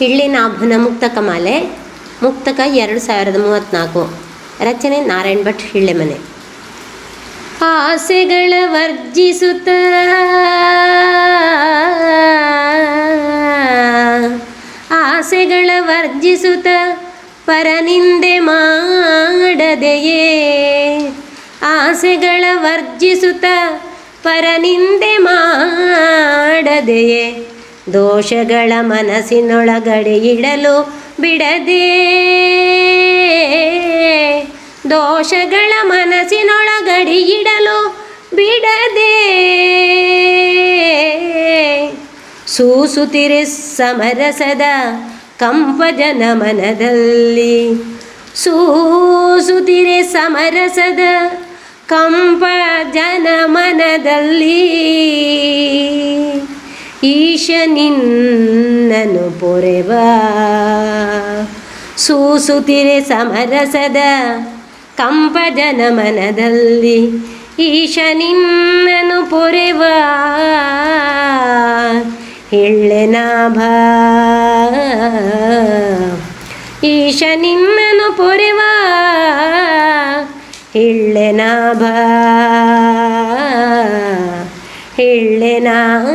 ಹಿಳ್ಳಿನಾಭನ ಮುಕ್ತಕಮಾಲೆ ಮುಕ್ತಕ ಎರಡು ಸಾವಿರದ ಮೂವತ್ತ್ನಾಲ್ಕು. ರಚನೆ ನಾರಾಯಣ್ ಭಟ್ ಹಿಳ್ಳೆಮನೆ. ಆಸೆಗಳ ವರ್ಜಿಸುತ್ತ ಆಸೆಗಳ ವರ್ಜಿಸುತ್ತ ಪರನಿಂದೆ ಮಾಡದೆಯೇ? ಆಸೆಗಳ ವರ್ಜಿಸುತ್ತ ಪರನಿಂದೆ ಮಾಡದೆಯೇ? ದೋಷಗಳ ಮನಸ್ಸಿನೊಳಗಡೆ ಇಡಲು ಬಿಡದೆ. ದೋಷಗಳ ಮನಸ್ಸಿನೊಳಗಡೆ ಇಡಲು ಬಿಡದೆ. ಸೂಸುತ್ತಿರೆ ಸಮರಸದ ಕಂಪಜನ ಮನದಲ್ಲಿ. ಸೂಸುತ್ತಿರೆ ಸಮರಸದ ಕಂಪ ಜನ ಮನದಲ್ಲಿ. ಈಶ ನಿನ್ನನು ಪೊರೆವಾ. ಸೂಸುತಿರೆ ಸಮರಸದ ಕಂಪಜನ ಮನದಲ್ಲಿ ಈಶ ನಿನ್ನನು ಪೊರೆವಾ. ಎಳ್ಳೆನಾಭ ಈಶ ನಿನ್ನನು ಪೊರೆವಾ. ಎಳ್ಳೆನಾಭ ಎಳ್ಳೆನಾಭ